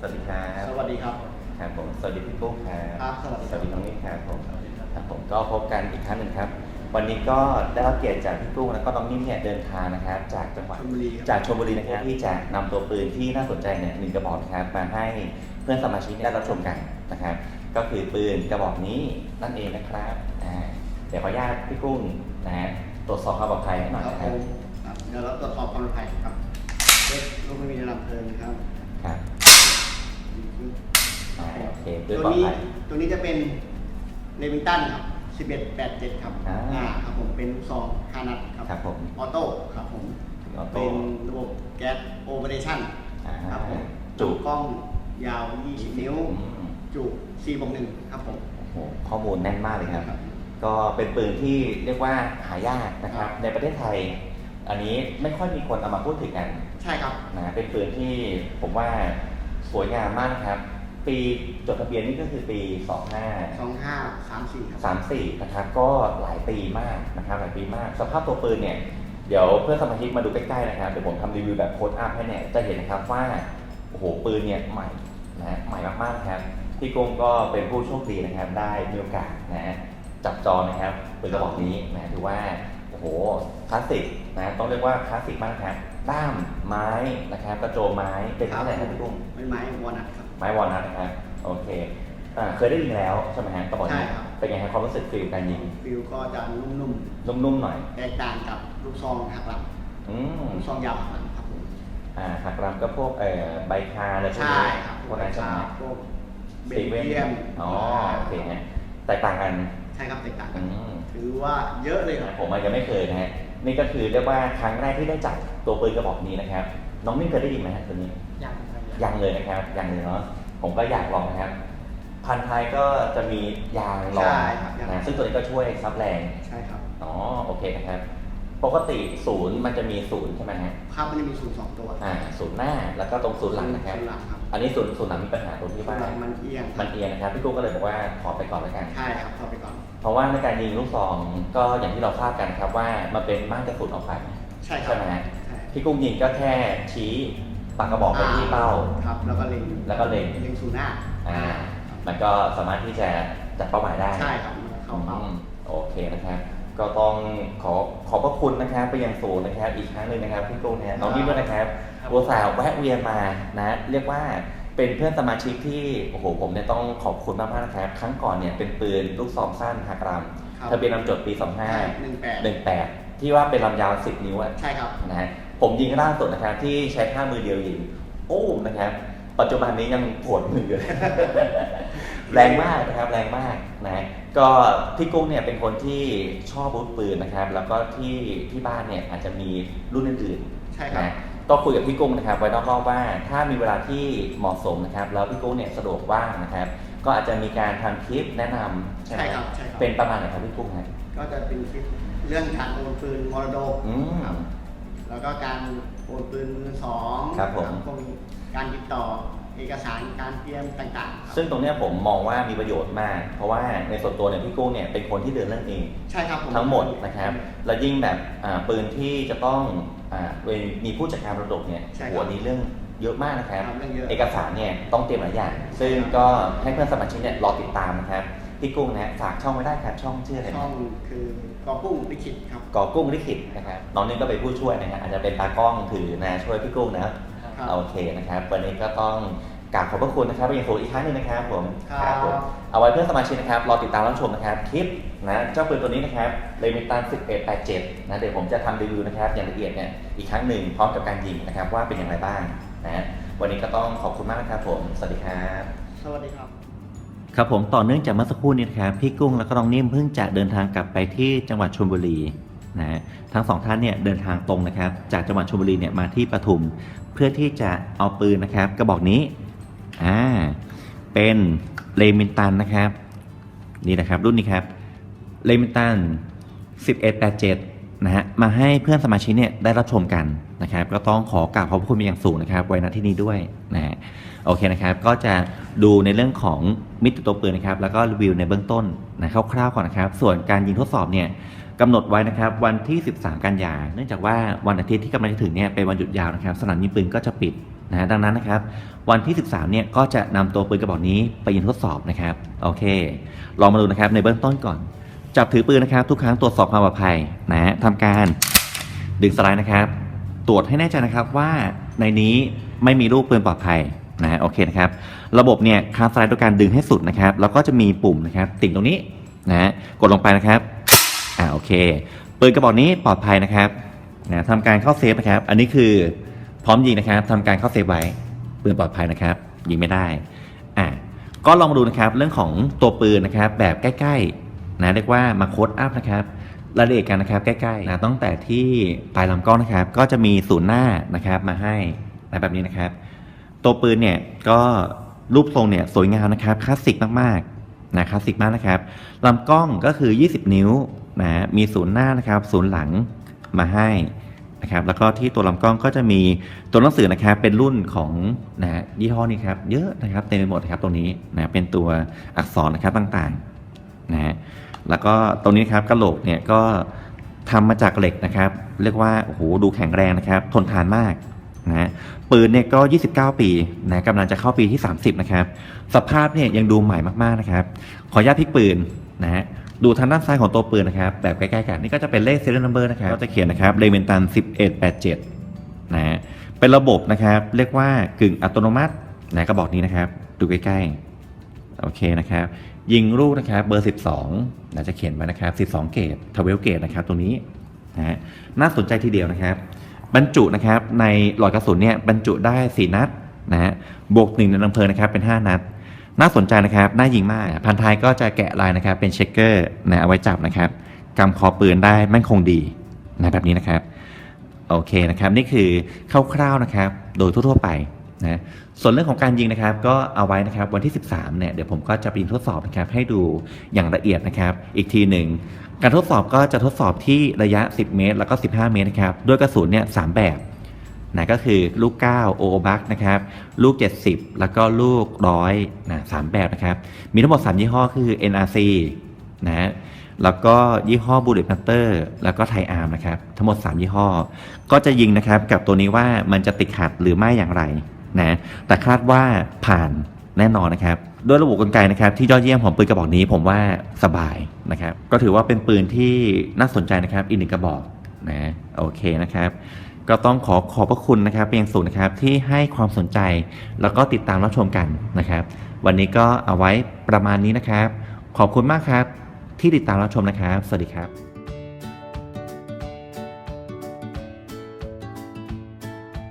สวัสดีครับสวัสดีครับ ครับผม สวัสดีพี่กุ้งครับครับสวัสดี สวัสดีน้องนิ่มครับผมครับผมก็พบกันอีกครั้งหนึ่งครับ วันนี้ก็ได้รับเกียรติจากพี่กุ้งแล้วก็น้องนิ่มเนี่ยเดินทางนะครับ จากจังหวัดชลบุรีครับ จากชลบุรีนะครับที่จะนำตัวปืนที่น่าสนใจเนี่ยหนึ่งกระบอกนะครับมาให้เพื่อนสมาชิกได้รับชมกันนะครับ ก็คือปืนกระบอกนี้นั่นเองนะครับอ่าเดี๋ยวขออนุญาตพี่กุ้งนะฮะตรวจสอบความปลอดภัยหน่อยครับนะคผรับ มครับเดี๋ยวเราตรวจสอบความปลอดภัยครับเล็กลูกไม่มีในลำเพลิงครับ ครับอ่าโอเคปืตันปลอดวนี้ภัย ตัวนี้จะเป็นเลมิงตันครับ1187 ครับอ่าอ่าครับผมเป็นลูกซองฮานัดครับครับผม ออโต้ครับผมออโต้เป็นระบบแก๊สโอเปอเรชั่นอ่าครับผมจุกล้องยาว 20 นิ้ว อืมจุ4บวก1ครับผม โอ้โหข้อมูลแน่นมากเลยครับครับ ก็เป็นปืนที่เรียกว่าหายากนะครับ ครับ ในประเทศไทย อันนี้ไม่ค่อยมีคนเอามาพูดถึงกันใช่ครับ นะเป็นปืนที่ผมว่าสวยงามมากนะครับ ปีจดทะเบียนนี่ก็คือปี 2534ครับ2534 นะครับ ก็หลายปีมากนะครับหลายปีมาก สภาพตัวปืนเนี่ย เดี๋ยวเพื่อนสมาชิกมาดูใกล้ๆนะครับ เดี๋ยวผมทำรีวิวแบบโค้ดอัพให้เนี่ย จะเห็นนะครับว่า โอ้โห ปืนเนี่ยใหม่นะใหม่มากๆนะครับ พี่กงก็เป็นผู้โชคดีนะครับ ได้มีโอกาสนะจับจองนะครับปืนกระบอกนี้นะถือว่า โอ้โห คลาสสิกนะ ต้องเรียกว่าคลาสสิกมากนะครับด้ามไม้นะครับ กระโจมไม้เป็นเท่าไหร่ครับพี่กุ้งเป็นไม้วอลนัทครับ ไม้วอลนัทนะครับโอเคอ่าเคยได้ยินแล้วใช่ไหมฮะกระบอกนี้ใช่ครับ เป็นไงครับความรู้สึกฟีลการยิงฟิลก็จะนุ่มนุ่มๆหน่อยๆแตกต่างกับลูกซองหักหลังอืมลูกซองยาวหักหลังครับผมอ่าหักลำก็พวกเอ่อใบคาอะไรพวกใช่นี้ครับพวกนั้นใช่ไหมพวกเบสลตีเวนเยียมอ๋อโอเคฮะแตกต่างกันใช่ครับแตกต่างกัอืนม ถือว่าเยอะเลยครับ ผมอาจจะไม่เคยนะฮะนี่ก็คือเรียกว่าครั้งแรกที่ได้จับตัวปืนกระบอกนี้นะครับ น้องนิ่มเคยได้ยินไหมฮะตัวนี้ ยังครับยังเลยนะครับยังเลยเนาะผมก็อยากลองนะครับพันธุ์ไทยก็จะมียางรองใช่ครับยาง นะซึ่งตัวนี้ก็ช่วยซับแรงใช่ครับอ๋อโอเคนะครับปกติศูนย์มันจะมีศูนย์ใช่ไหมฮะครับมันจะมีศูนย์สองตัวอ่าศูนย์หน้าแล้วก็ตรงศูนย์หลังนะครับ ศูนย์หลังครับอันนี้ศูนย์ศูนย์หลังมีปัญหาตรงที่ศูนว่าย์หลังมันเอียงมันเอียงนะครับพี่กุ้งก็เลยบอกว่าขอไปก่อนแล้วกัน ใช่ครับเข้าไปก่อน เพราะว่าในการยิงลูกซองก็อย่างที่เราทราบกันครับว่ามันเป็นม่านกระสุนออกไปใช่ครัใช่ไหมฮะใช่พี่กุ้งยิงก็แค่ชี้ ปากกระบอกไปที่เป้า ครับ แล้วก็เล็งแล้วก็เล็ง เล็งศูนย์หน้าอ่า มันก็สามารถที่จะจับเป้าหมายได้ใช่ครับมันเข้าเป้า อืมโอเคนะครับ ก็ต้องขอขอบพระคุณนะครับไปยังศูนย์นะครับอีกครั้งหนึ่งนะครับพี่กุ้งเนี่ยน้องนิ่มด้วยนะครับอุตส่าห์แวะเวียนมานะ เรียกว่าเป็นเพื่อนสมาชิกที่โอ้โหผมเนี่ยต้องขอบคุณมากๆนะครับ ครั้งก่อนเนี่ยเป็นปืนลูกซองสั้นหักรครับำทะเบียนนำจดปีหนึ่งแปด25 18 ที่ว่าเป็นลำยาว 10 นิ้วอะใช่ครับ นะฮะ ผมยิงล่าสุดนะครับที่ใช้ท่ามือเดียวยิงโอ้มนะครับ ปัจจุบันนี้ยังปวดมือเลยแรงมากนะครับแรงมากนะก็พี่กุ้งเนี่ยเป็นคนที่ชอบอาวุธปืนนะครับ แล้วก็ที่ที่บ้านเนี่ยอาจจะมีรุ่นอื่นใช่ๆครับนะก็คุยกับพี่กุ้งนะครับไว้นอกรอบว่าถ้ามีเวลาที่เหมาะสมนะครับ แล้วพี่กุ้งเนี่ยสะดวกว่างนะครับ ก็อาจจะมีการทำคลิปแนะนำใช่ไหมใช่ครับใช่ครับ เป็นประมาณไหนครับพี่กุ้งครับก็จะเป็นคลิปเรื่องการโอนปืนมรดกอืมครับ แล้วก็การโอนปืนมือสองครับผมพวกนี้การติดต่อเอกสารการเตรียมต่างๆครับซึ่งตรงเนี้ยผมมองว่ามีประโยชน์มาก เพราะว่าในส่วนตัวเนี่ยพี่กุ้งเนี่ยเป็นคนที่เดินเรื่องเอง ใช่ครับผทั้งหมดนะครับ แล้วยิ่งแบบอ่าปืนที่จะต้องอ่าเป็นมีผู้จัดการมรดกเนี่ยใช่ครับ หัวนี้เรื่องเยอะมากนะครับครับเรื่องเยอะ เอกสารเนี่ยต้องเตรียมหลายอย่าง ซึ่งก็ให้เพื่อนสมาชิกเนี่ยรอติดตามนะครับ พี่กุ้งนะฝากช่องไว้ได้ครับช่องชื่ออะไรช่อนะงคือ กอกุ้งลิขิตครับก่อกุ้งลิขิตนะครับน้องนี่ก็เป็นผู้ช่วยนะฮะอาจจะเป็นตากล้องถือนะช่วยพี่กุ้งนะครับครับโอเคนะครับ วันนี้ก็ต้องกราบขอบพระคุณนะครับไปยังโฟอีกครั้งหนึงนะครับผมครับผมเอาไว้เพื่อนสมาชิกนะครับรอติดตามรับชมนะครับคลิปนะเจ้าปืนตัวนี้นะครับเลมิตัน1187นะเดี๋ยวผมจะทำรีวิวนะครับอย่างละเอียดเนี่ยอีกครั้งหนึ่งพร้อมกับการยิงนะครับว่าเป็นอย่างไรบ้างนะวันนี้ก็ต้องขอบคุณมากนะครับผม สวัสดีครับ สวัสดีครับ ครับผมต่อเนื่องจากเมื่อสักครู่นี้นะครับพี่กุ้งแล้วก็น้องนิ่มเพิ่งจะเดินทางกลับไปที่จังหวัดชลบุรีนะฮะทั้งสองท่านเนี่ยเดินทางตรงนะครับ จากจังหวัดชลบุรีเนี่ยมาที่ปทุม เพื่อที่จะเอาปืนนะครับ กระบอกนี้อ่าเป็นเลมินตันนะครับ นี่นะครับรุ่นนี้ครับเลมินตัน1187 นะฮะมาให้เพื่อนสมาชิกเนี่ยได้รับชมกันนะครับ ก็ต้องขอกราบขอบพระคุณเป็นอย่างสูงนะครับ ไว้ณที่นี้ด้วยนะฮะโอเคนะครับ ก็จะดูในเรื่องของมิติตัวปืนนะครับ แล้วก็รีวิวในเบื้องต้นนะคร่าวๆก่อนนะครับ ส่วนการยิงทดสอบเนี่ยกำหนดไว้นะครับวันที่ 13 กันยา เนื่องจากว่าวันอาทิตย์ที่กำลังจะถึงเนี่ยเป็นวันหยุดยาวนะครับ สนามยิงปืนก็จะปิดนะดังนั้นนะครับ วันที่ 13 เนี่ยก็จะนำตัวปืนกระบอกนี้ไปยิงทดสอบนะครับ โอเค ลองมาดูนะครับในเบื้องต้นก่อน จับถือปืนนะครับ ทุกครั้งตรวจสอบความปลอดภัยนะทำการดึงสไลด์นะครับ ตรวจให้แน่ใจนะครับว่าในนี้ไม่มีลูกปืนปลอดภัยนะโอเคนะครับ ระบบเนี่ยคาสไลด์ด้วยการดึงให้สุดนะครับ แล้วก็จะมีปุ่มนะครับ ติ่งตรงนี้นะกดลงไปนะครับอ่าโอเคปืนกระบอกนี้ปลอดภัยนะครับนะทำการเข้าเซฟนะครับ อันนี้คือพร้อมยิงนะครับทำการเข้าเซฟไว้ปืนปลอดภัยนะครับ ยิงไม่ได้อะก็ลองมาดูนะครับเรื่องของตัวปืนนะครับ แบบใกล้ ๆ นะเรียกว่ามาโค้ดอัพนะครับรายละเอียดกันนะครับใกล้ๆนะตั้งแต่ที่ปลายลำกล้องนะครับ ก็จะมีศูนย์หน้านะครับมาให้นะแบบนี้นะครับ ตัวปืนเนี่ยก็รูปทรงเนี่ยสวยงามนะครับคลาสสิกมากๆนะคลาสสิกมากนะครับลำกล้องก็คือ 20 นิ้วนะมีศูนย์หน้านะครับศูนย์หลังมาให้นะครับแล้วก็ที่ตัวลำกล้องก็จะมีตัวหนังสือนะครับเป็นรุ่นของนะยี่ห้อนี้ครับเยอะนะครับเต็มไปหมดนะครับตรงนี้นะเป็นตัวอักษรนะครับต่างๆนะฮะ แล้วก็ตรงนี้ครับกระโหลกเนี่ยก็ทำมาจากเหล็กนะครับ เรียกว่าโอ้โหดูแข็งแรงนะครับ ทนทานมากนะปืนเนี่ยก็ 29 ปีนะกำลังจะเข้าปีที่ 30 นะครับ สภาพเนี่ยยังดูใหม่มากๆนะครับ ขออนุญาตพลิกปืนนะฮะดูทางด้านซ้ายของตัวปืนนะครับ แบบใกล้ๆกันนี่ก็จะเป็นเลข serial number นะครับก็จะเขียนนะครับเลเมนตัน 1187 นะฮะเป็นระบบนะครับ เรียกว่ากึ่งอัตโนมัตินะกระบอกนี้นะครับ ดูใกล้ๆ โอเคนะครับ ยิงลูกนะครับเบอร์ 12นะจะเขียนไว้นะครับ 12 เกตทเวลเกตนะครับตรงนี้นะฮะน่าสนใจทีเดียวนะครับ บรรจุนะครับในหลอดกระสุนเนี่ยบรรจุได้ 4 นัดนะฮะบวก1ในลำเพลิงนะครับเป็น 5 นัด น่าสนใจนะครับน่ายิงมาก พันท้ายก็จะแกะลายนะครับเป็นเช็คเกอร์นะเอาไว้จับนะครับกำคอปืนได้มั่นคงดีนะแบบนี้นะครับโอเคนะครับนี่คือคร่าวๆนะครับ โดยทั่วๆไป นะส่วนเรื่องของการยิงนะครับก็เอาไว้นะครับวันที่ 13เนี่ยเดี๋ยวผมก็จะไปทดสอบนะครับให้ดูอย่างละเอียดนะครับอีกทีหนึ่งการทดสอบก็จะทดสอบที่ระยะ 10 เมตร แล้วก็ 15 เมตรนะครับด้วยกระสุนเนี่ยสามแบบนะก็คือลูก 9 โอบักนะครับลูก 70 แล้วก็ลูกร้อยนะสามแบบนะครับมีทั้งหมด 3 ยี่ห้อคือ NRC นะแล้วก็ยี่ห้อ Bullet Panther แล้วก็ไทอาร์มนะครับทั้งหมด 3 ยี่ห้อ ก็จะยิงนะครับกับตัวนี้ว่ามันจะติดขัดหรือไม่อย่างไร นะแต่คาดว่าผ่านแน่นอนนะครับด้วยระบบกลไกนะครับที่ยอดเยี่ยมของปืนกระบอกนี้ผมว่าสบายนะครับก็ถือว่าเป็นปืนที่น่าสนใจนะครับอีกหนึ่งกระบอกนะโอเคนะครับก็ต้องขอขอบพระคุณนะครับเป็นอย่างสูงนะครับที่ให้ความสนใจ แล้วก็ติดตามรับชมกันนะครับ วันนี้ก็เอาไว้ประมาณนี้นะครับ ขอบคุณมากครับที่ติดตามรับชมนะครับ สวัสดีครับ